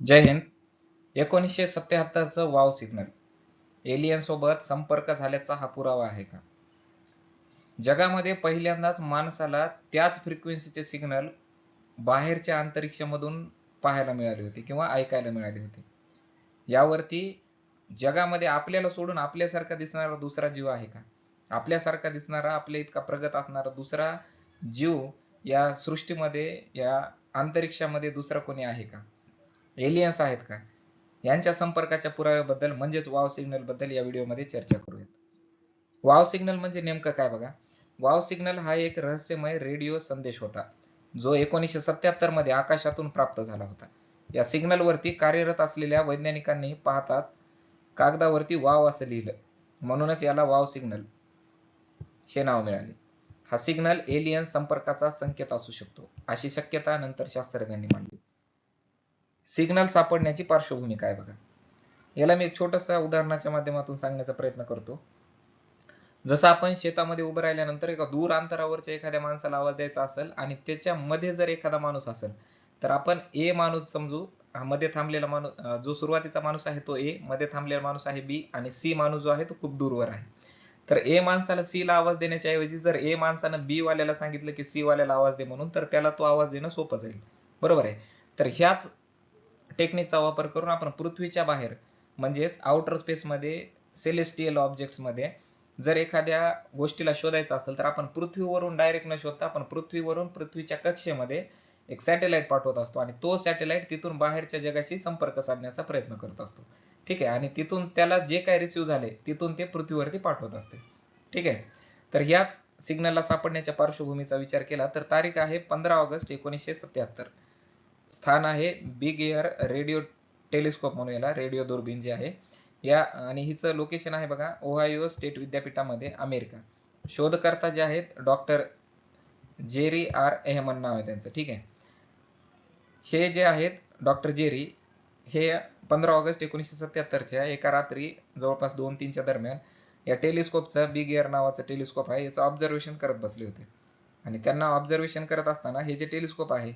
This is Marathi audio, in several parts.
जय हिंद. एकोणीसशे सत्याहत्तरचं वाव सिग्नल. एलियन सोबत संपर्क झाल्याचा हा पुरावा आहे का? जगामध्ये पहिल्यांदाच माणसाला त्याच फ्रिक्वेन्सीचे सिग्नल बाहेरच्या अंतरिक्षामधून पाहायला मिळाले होते किंवा ऐकायला मिळाले होते. यावरती जगामध्ये आपल्याला सोडून आपल्यासारखा दिसणारा दुसरा जीव आहे का? आपल्यासारखा दिसणारा आपल्या इतका प्रगत असणारा दुसरा जीव या सृष्टीमध्ये या अंतरिक्षामध्ये दुसरा कोणी आहे का? एलियन्स आहेत का? यांच्या संपर्काच्या पुराव्याबद्दल म्हणजेच वाव सिग्नलबद्दल या व्हिडिओमध्ये चर्चा करूयात. वाव सिग्नल म्हणजे नेमकं काय बघा? वाव सिग्नल हा एक रहस्यमय रेडिओ संदेश होता जो एकोणीसशे सत्याहत्तरमध्ये आकाशातून प्राप्त झाला होता. या सिग्नल वरती कार्यरत असलेल्या वैज्ञानिकांनी पाहताच कागदावरती वाव असं लिहिलं. म्हणूनच याला वाव सिग्नल हे नाव मिळाले. हा सिग्नल एलियन संपर्काचा संकेत असू शकतो अशी शक्यता नंतर शास्त्रज्ञांनी मांडली. सिग्नल सापडण्याची पार्श्वभूमी काय बघा? याला मी एक छोटसा उदाहरणाच्या माध्यमातून सांगण्याचा प्रयत्न करतो. जसं आपण शेतामध्ये उभं राहिल्यानंतर एका दूर अंतरावरच्या एखाद्या माणसाला आवाज द्यायचा असेल आणि त्याच्या मध्ये जर एखादा माणूस असेल तर आपण ए माणूस समजू मध्ये थांबलेला माणूस जो सुरुवातीचा माणूस आहे तो ए मध्ये थांबलेला माणूस आहे बी आणि सी माणूस जो आहे तो खूप दूरवर आहे. तर ए माणसाला सी ला आवाज देण्याच्या ऐवजी जर ए माणसानं बी वाल्याला सांगितलं की सी वाल्याला आवाज दे म्हणून तर त्याला तो आवाज देणं सोपं जाईल. बरोबर आहे? तर ह्याच टेक्निकचा वापर करून आपण पृथ्वीच्या बाहेर म्हणजेच आउटर स्पेसमध्ये सेलेस्टियल ऑब्जेक्ट्समध्ये जर एखाद्या गोष्टीला शोधायचं असेल तर आपण पृथ्वीवरून डायरेक्ट न शोधता आपण पृथ्वीवरून पृथ्वीच्या कक्षेमध्ये एक सॅटेलाइट पाठवत असतो आणि तो सॅटेलाइट तिथून बाहेरच्या जगाशी संपर्क साधण्याचा प्रयत्न करत असतो. ठीक आहे? आणि तिथून त्याला जे काय रिसिव्ह झाले तिथून ते पृथ्वीवरती पाठवत असते. ठीक आहे? तर ह्याच सिग्नलला सापडण्याच्या पार्श्वभूमीचा विचार केला तर तारीख आहे पंधरा ऑगस्ट एकोणीसशे सत्याहत्तर. स्थान आहे. बिग एअर रेडिओ टेलिस्कोप म्हणून याला रेडिओ दुर्बीन जे आहे. या आणि हिचं लोकेशन आहे बघा ओहायो स्टेट विद्यापीठामध्ये अमेरिका शोधकर्ता जे आहेत डॉक्टर जेरी आर एहमन नाव आहे त्यांचं ठीक आहे. हे जे आहेत डॉक्टर जेरी हे पंधरा ऑगस्ट एकोणीसशे सत्याहत्तरच्या एका रात्री जवळपास दोन तीनच्या दरम्यान या टेलिस्कोपचं बिग एअर नावाचं टेलिस्कोप आहे. याचं ऑब्झर्वेशन करत बसले होते. आणि त्यांना ऑब्झर्वेशन करत असताना हे जे टेलिस्कोप आहे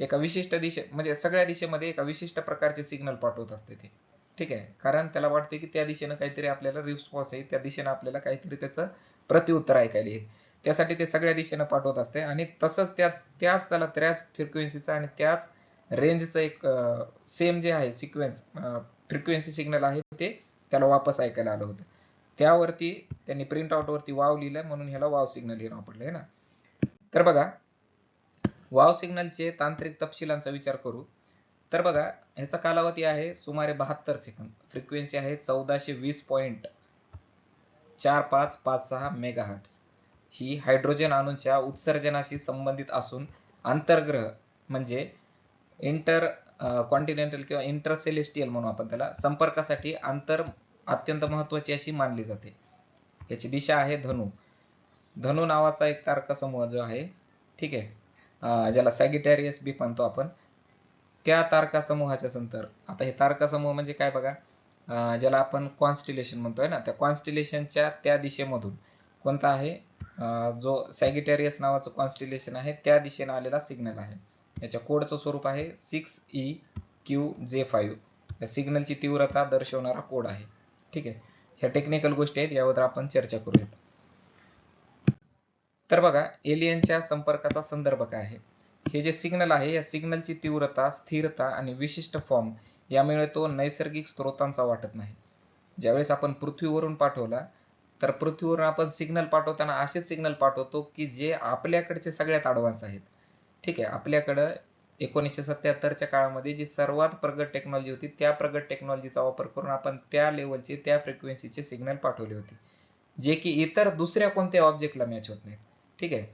एका विशिष्ट दिशे म्हणजे सगळ्या दिशेमध्ये एका विशिष्ट प्रकारचे सिग्नल पाठवत असते ते. ठीक आहे? कारण त्याला वाटते की त्या दिशेनं काहीतरी आपल्याला रिस्पॉन्स आहे त्या दिशेनं आपल्याला काहीतरी त्याचं प्रतिउत्तर ऐकायला येईल. त्यासाठी ते सगळ्या दिशेनं पाठवत असते आणि तसंच त्या त्याच त्याला त्याच फ्रिक्वेन्सीचा आणि त्याच रेंजचं एक सेम जे आहे सिक्वेन्स फ्रिक्वेन्सी सिग्नल आहे ते त्याला वापस ऐकायला आलं होतं. त्यावरती त्यांनी प्रिंट आउट वरती वाव लिहिलं म्हणून ह्याला वाव सिग्नल हे नाव आहे ना? तर बघा वाव सिग्नलचे तांत्रिक तपशिलांचा विचार करू. तर बघा ह्याचा कालावधी आहे सुमारे बहात्तर सेकंद. फ्रिक्वेन्सी आहे चौदाशे वीस पॉइंट चार पाच पाच सहा मेगाहर्ट्स ही हायड्रोजन अणूंच्या उत्सर्जनाशी संबंधित असून आंतरग्रह म्हणजे इंटर कॉन्टिनेंटल किंवा इंटरसेलेस्टियल म्हणू आपण त्याला संपर्कासाठी आंतर अत्यंत महत्वाची अशी मानली जाते. याची दिशा आहे धनु. धनु नावाचा एक तारका समूह जो आहे ठीक आहे. ज्याला सॅगिटॅरियस बी म्हणतो आपण त्या तारका समूहाच्या नंतर आता हे तारका समूह म्हणजे काय बघा? ज्याला आपण कॉन्स्टिलेशन म्हणतोय ना त्या कॉन्स्टिलेशनच्या त्या दिशेमधून कोणता आहे? जो सॅगिटेरियस नावाचं कॉन्स्टिलेशन आहे त्या दिशेने आलेला सिग्नल आहे. याच्या कोडचं स्वरूप आहे six E Q J five या सिग्नलची तीव्रता दर्शवणारा कोड आहे. ठीक आहे? ह्या टेक्निकल गोष्टी आहेत यावर आपण चर्चा करूया. तर बघा एलियनच्या संपर्काचा संदर्भ काय आहे? हे जे सिग्नल आहे या सिग्नलची तीव्रता स्थिरता आणि विशिष्ट फॉर्म यामुळे तो नैसर्गिक स्रोतांचा वाटत नाही. ज्यावेळेस आपण पृथ्वीवरून पाठवला तर पृथ्वीवरून आपण सिग्नल पाठवताना असेच सिग्नल पाठवतो की जे आपल्याकडचे सगळ्यात ॲडव्हान्स आहेत. ठीक आहे आपल्याकडं एकोणीसशे सत्याहत्तरच्या काळामध्ये जी सर्वात प्रगत टेक्नॉलॉजी होती त्या प्रगत टेक्नॉलॉजीचा वापर करून आपण त्या लेवलचे त्या फ्रिक्वेन्सीचे सिग्नल पाठवले होते. जे की इतर दुसऱ्या कोणत्या ऑब्जेक्टला मॅच होत नाहीत. ठीक आहे.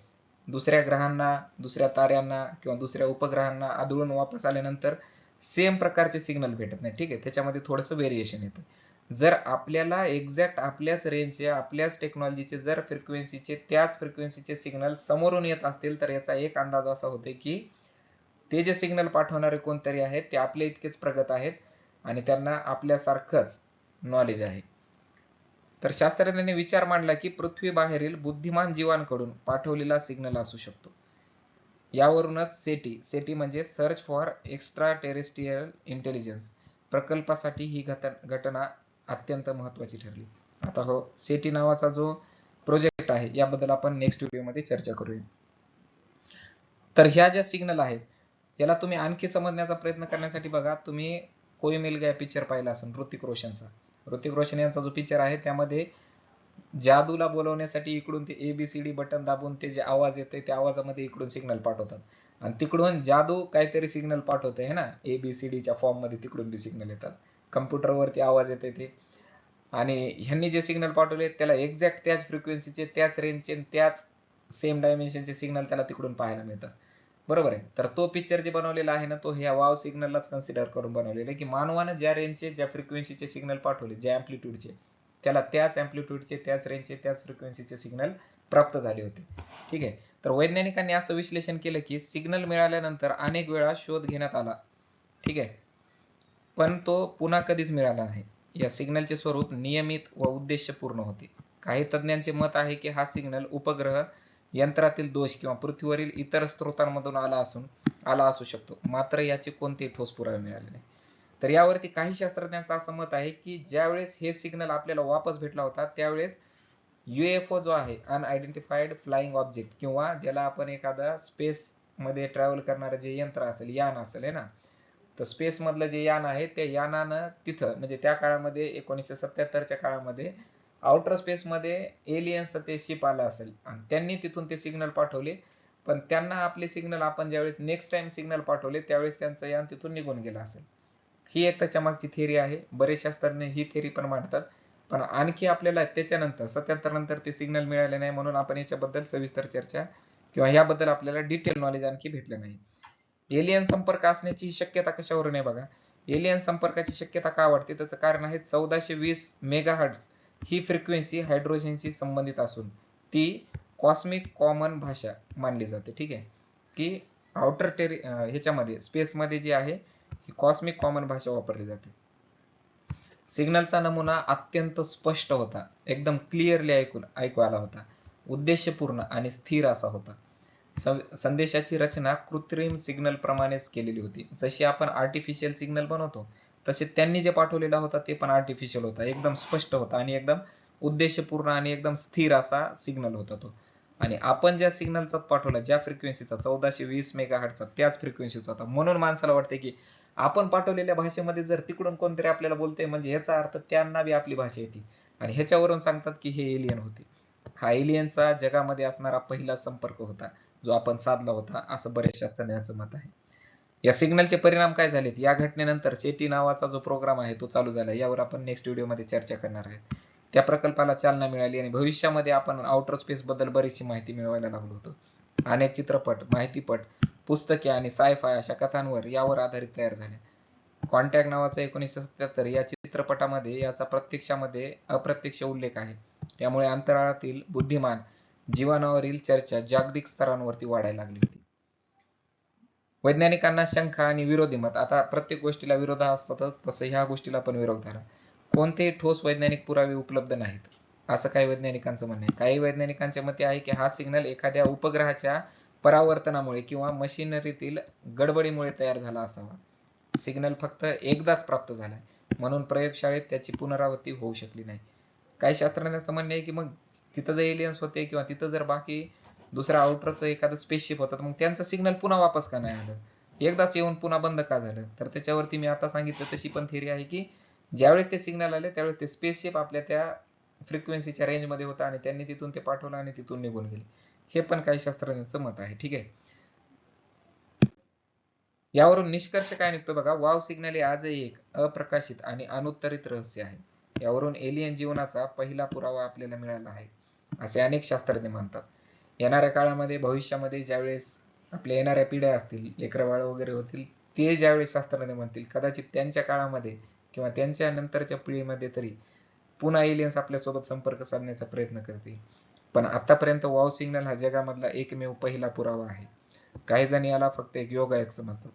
दुसऱ्या ग्रहांना दुसऱ्या ताऱ्यांना किंवा दुसऱ्या उपग्रहांना आदळून वापस आल्यानंतर सेम प्रकारचे सिग्नल भेटत नाही. ठीक आहे. त्याच्यामध्ये थोडंसं व्हेरिएशन येतं. जर आपल्याला एक्झॅक्ट आपल्याच रेंजचे आपल्याच टेक्नॉलॉजीचे जर फ्रिक्वेन्सीचे त्याच फ्रिक्वेन्सीचे सिग्नल समोरून येत असतील तर याचा एक अंदाज असा होते की ते जे सिग्नल पाठवणारे कोणतरी आहेत ते आपल्या इतकेच प्रगत आहेत आणि त्यांना आपल्यासारखंच नॉलेज आहे. तर शास्त्रज्ञांनी विचार मांडला की पृथ्वी बाहेरील बुद्धिमान जीवांकडून पाठवलेला सिग्नल असू शकतो. यावरूनच सेटी सेटी म्हणजे search for extra terrestrial intelligence प्रकल्पासाठी ही घटना अत्यंत महत्वाची ठरली. आता हो सेटी नावाचा जो प्रोजेक्ट आहे याबद्दल आपण नेक्स्ट व्हिडिओमध्ये चर्चा करूया. तर ह्या ज्या सिग्नल आहेत याला तुम्ही आणखी समजण्याचा प्रयत्न करण्यासाठी बघा. तुम्ही कोई मिल गया पिक्चर पाहिला असेल ऋतिक रोशनचा. ऋतिक रोशन यांचा जो पिक्चर आहे त्यामध्ये जादूला बोलवण्यासाठी इकडून ते एबीसीडी बटन दाबून ते जे आवाज येते त्या आवाजामध्ये इकडून सिग्नल पाठवतात. आणि तिकडून जादू काहीतरी सिग्नल पाठवते है ना? एबीसीडीच्या फॉर्ममध्ये तिकडून बी सिग्नल येतात. कम्प्युटरवरती आवाज येते ते. आणि ह्यांनी जे सिग्नल पाठवले त्याला एक्झॅक्ट त्याच फ्रिक्वेन्सीचे त्याच रेंजचे त्याच सेम डायमेन्शनचे सिग्नल त्याला तिकडून पाहायला मिळतात. बरोबर आहे. तर तो पिक्चर जे बनवलेला आहे ना तो ह्या वाव सिग्नललाच कन्सिडर करून बनवलेला आहे. की मानवानं ज्या रेंजचे ज्या फ्रिक्वेन्सीचे सिग्नल पाठवले ज्या अँप्लिट्यूडचे त्याला त्याच अँप्लिट्यूडचे त्याच रेंजचे त्याच फ्रिक्वेन्सीचे सिग्नल प्राप्त झाले होते. ठीक आहे? तर वैज्ञानिकांनी असं विश्लेषण केलं की सिग्नल मिळाल्यानंतर अनेक वेळा शोध घेण्यात आला. ठीक आहे? पण तो पुन्हा कधीच मिळाला नाही. या सिग्नलचे स्वरूप नियमित व उद्देशपूर्ण होते. काही तज्ञांचे मत आहे की हा सिग्नल उपग्रह यंत्रातील दोष किंवा पृथ्वीवरील इतर स्रोतांमधून आला असून आला असू शकतो. मात्र याचे कोणतेही ठोस पुरावे मिळाले नाही. तर यावरती काही शास्त्रज्ञांचं असं मत आहे की ज्यावेळेस हे सिग्नल आपल्याला वापस भेटला होता त्यावेळेस युएफओ जो आहे अनआयडेंटिफाईड फ्लाइंग ऑब्जेक्ट किंवा ज्याला आपण एखादा स्पेस मध्ये ट्रॅव्हल करणारं जे यंत्र असेल यान असेल ना? तर स्पेस मधलं जे यान आहे त्या यानानं तिथं म्हणजे त्या काळामध्ये एकोणीसशे सत्याहत्तरच्या काळामध्ये आउटर स्पेस मध्ये एलियन्सचं ते शिप आलं असेल. आणि त्यांनी तिथून ते सिग्नल पाठवले. पण त्यांना आपले सिग्नल आपण ज्यावेळेस नेक्स्ट टाइम सिग्नल पाठवले त्यावेळेस त्यांचं यान तिथून निघून गेलं असेल. ही एक त्याच्या मागची थिअरी आहे. बरेच शास्त्रज्ञ ही थिअरी पण मांडतात. पण आणखी आपल्याला त्याच्यानंतर सत्याहत्तर नंतर ते सिग्नल मिळाले नाही म्हणून आपण याच्याबद्दल सविस्तर चर्चा किंवा याबद्दल आपल्याला डिटेल नॉलेज आणखी भेटलं नाही. एलियन संपर्क असण्याची शक्यता कशावरून आहे बघा? एलियन संपर्काची शक्यता का वाटते त्याचं कारण आहे चौदाशे वीस मेगा ही फ्रिक्वेन्सी हायड्रोजनशी संबंधित असून ती कॉस्मिक कॉमन भाषा मानली जाते ठीक आहे? की आउटर टेरि ह्याच्यामध्ये स्पेसमध्ये जी आहे ही कॉस्मिक कॉमन भाषा वापरली जाते. सिग्नलचा नमुना अत्यंत स्पष्ट होता एकदम क्लिअरली ऐकून ऐकू आला होता. उद्देशपूर्ण आणि स्थिर असा होता. संदेशाची रचना कृत्रिम सिग्नल प्रमाणेच केलेली होती. जशी आपण आर्टिफिशियल सिग्नल बनवतो तसे त्यांनी जे पाठवलेला होता ते पण आर्टिफिशियल होता. एकदम स्पष्ट होता आणि एकदम उद्देशपूर्ण आणि एकदम स्थिर असा सिग्नल होता तो. आणि आपण ज्या सिग्नलचा पाठवला ज्या फ्रिक्वेन्सीचा चौदाशे वीस मेगा हर्टचा त्याच फ्रिक्वेन्सीचा होता. म्हणून माणसाला वाटते की आपण पाठवलेल्या भाषेमध्ये जर तिकडून कोणतरी आपल्याला बोलतोय म्हणजे ह्याचा अर्थ त्यांना बी आपली भाषा येते. आणि ह्याच्यावरून सांगतात की हे एलियन होते. हा एलियनचा जगामध्ये असणारा पहिला संपर्क होता जो आपण साधला होता असं बऱ्याच शास्त्रज्ञांचं मत आहे. या सिग्नलचे परिणाम काय झालेत? या घटनेनंतर सेटी नावाचा जो प्रोग्राम आहे तो चालू झाला यावर आपण नेक्स्ट व्हिडिओमध्ये चर्चा करणार आहे. त्या प्रकल्पाला चालना मिळाली आणि भविष्यामध्ये आपण आउटर स्पेस बद्दल बरीचशी माहिती मिळवायला लागलो होतो. अनेक चित्रपट माहितीपट पुस्तके आणि सायफाय अशा कथांवर यावर आधारित तयार झाले. कॉन्टॅक्ट नावाचा एकोणीसशे सत्याहत्तर या चित्रपटामध्ये याचा प्रत्यक्षामध्ये अप्रत्यक्ष उल्लेख आहे. त्यामुळे अंतराळातील बुद्धिमान जीवनावरील चर्चा जागतिक स्तरांवरती वाढायला लागली होती. वैज्ञानिकांना शंका आणि विरोधी मत. आता प्रत्येक गोष्टीला विरोध असतातच तसं ह्या गोष्टीला पण विरोध झाला. कोणतेही ठोस वैज्ञानिक पुरावे उपलब्ध नाहीत असं काही वैज्ञानिकांचं म्हणणं आहे. काही वैज्ञानिकांच्या मते आहे की हा सिग्नल एखाद्या उपग्रहाच्या परावर्तनामुळे किंवा मशिनरीतील गडबडीमुळे तयार झाला असावा. सिग्नल फक्त एकदाच प्राप्त झालाय म्हणून प्रयोगशाळेत त्याची पुनरावृत्ती होऊ शकली नाही. काही शास्त्रज्ञांचं म्हणणं आहे की मग तिथं जर एलियन्स होते किंवा तिथं जर बाकी दुसऱ्या आउटरचं एखादं स्पेसशिप होतं तर मग त्यांचं सिग्नल पुन्हा वापस का नाही आलं? एकदाच येऊन पुन्हा बंद का झालं? तर त्याच्यावरती मी आता सांगितलं तशी पण थिअरी आहे की ज्यावेळेस ते सिग्नल आले त्यावेळेस ते स्पेसशिप आपल्या त्या फ्रिक्वेन्सीच्या रेंजमध्ये होता आणि त्यांनी तिथून ते पाठवलं आणि तिथून निघून गेले. हे पण काही शास्त्रज्ञांचं मत आहे ठीक आहे? यावरून निष्कर्ष काय निघतो बघा? वाव सिग्नल हे आजही एक अप्रकाशित आणि अनुत्तरित रहस्य आहे. यावरून एलियन जीवनाचा पहिला पुरावा आपल्याला मिळाला आहे असे अनेक शास्त्रज्ञ मानतात येणाऱ्या काळामध्ये भविष्यामध्ये ज्यावेळेस आपल्या येणाऱ्या पिढ्या असतील लेकरबाळ वगैरे होतील ते ज्यावेळेस शास्त्रज्ञ म्हणतील कदाचित त्यांच्या काळामध्ये किंवा त्यांच्या नंतरच्या पिढीमध्ये तरी पुन्हा एलियन्स आपल्यासोबत संपर्क साधण्याचा प्रयत्न करतील. पण आतापर्यंत वाव सिग्नल हा जगामधला एकमेव पहिला पुरावा आहे. काही जण याला फक्त एक योगायक समजतात.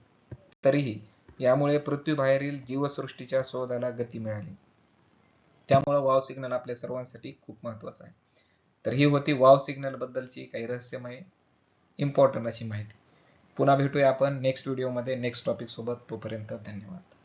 तरीही यामुळे पृथ्वीबाहेरील जीवसृष्टीच्या शोधाला गती मिळाली. त्यामुळे वाव सिग्नल आपल्या सर्वांसाठी खूप महत्त्वाचा आहे. तर ही होती वाव सिग्नल बद्दलची काही रहस्यमय इम्पॉर्टंट अशी माहिती. पुन्हा भेटूया आपण नेक्स्ट व्हिडिओमध्ये नेक्स्ट टॉपिक सोबत. तोपर्यंत धन्यवाद.